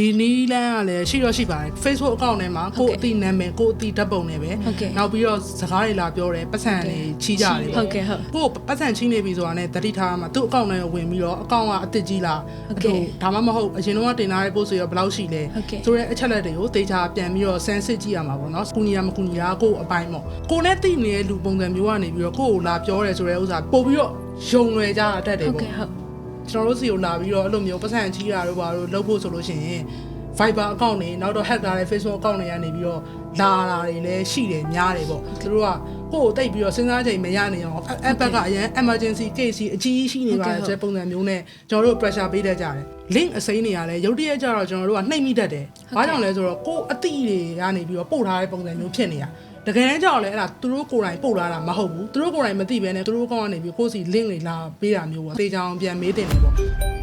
ဒီနီးလန်းကလည်းရှိတော့ရှိပါတယ် Facebook account ထဲမှာကိုယ်အတိနာမည်ကိုယ်အတိဓာတ်ပုံနဲ့ပဲဟုတ်ကဲ့နောက်ပြီးတော့စကားတွေလာပြောတယ်ပတ်စံတွေချီးကြတယ်ဟုတ်ကဲ့ဟုတ်ကိုယ်ပတ်စံချီးနေပြီဆိုတာနဲ့တတိထားမှာသူ့ account နဲ့ဝင်ပြီးတော့ account ကအတစ်ကြီးလားဟုတ်ကဲ့ဒါမှမဟုတ်အရင်တော့တင်ထားတဲ့ post တွေရောဘယ်လောက်ရှိလဲဟုတ်ကဲ့ဆိုတော့အချက်လက်တွေကိုတေချာပြန်ပြီးတော့ဆန်းစစ်ကြည့်ရမှာပေါ့နော်ကုနီယာမကုနီယာကိုယ့်အပိုင်းပေါ့ကိုယ်နဲ့တိနေတဲ့လူပုံစံမျိုးကနေပြီးတော့ကိုယ့်ကိုလာပြောတယ်ဆိုတဲ့ဥစ္စာပို့ပြီးတော့ယုံလွယ်ကြတတ်တယ်ဟုတ်ပေါ့ကဲ့ဟုတ် ကျွန်တော်တို့စီကိုလာပြီးတော့အဲ့လိုမျိုးပတ်စံချီးတာတို့ဘာလို့လုပ်ဖို့ဆိုလို့ရှိရင် Viber account တွေနောက်တော့ hack ထားတဲ့ Facebook account တွေကနေပြီးတော့လာတာတွေလည်းရှိတယ်များတယ်ပေါ့သူတို့ကကိုယ့်ကိုတိတ်ပြီးတော့စဉ်းစားချိန်မရနေအောင် app ကအရင် emergency case ကြီးအကြီးကြီးရှိနေပါတဲ့ပုံစံမျိုးနဲ့ကျွန်တော်တို့ pressure ပေးတတ်ကြတယ် link အစိမ်းတွေကလည်းရုတ်တရက်ကြတော့ကျွန်တော်တို့ကနှိပ်မိတတ်တယ်ဘာကြောင့်လဲဆိုတော့ကိုယ်အတိတွေကနေပြီးတော့ပို့ထားတဲ့ပုံစံမျိုးဖြစ်နေတာတကယ်တမ်းကျတော့လည်းအဲ့ဒါသူတို့ကိုယ်တိုင်ပို့လာတာမဟုတ်ဘူးသူတို့ကိုယ်တိုင်မသိဘဲနဲ့သူတို့ကောင်းကနေပြီးကိုယ့်စီ link တွေလာပေးတာမျိုးပေါ့တေချာအောင်ပြန်မေးတင်တယ်ပေါ့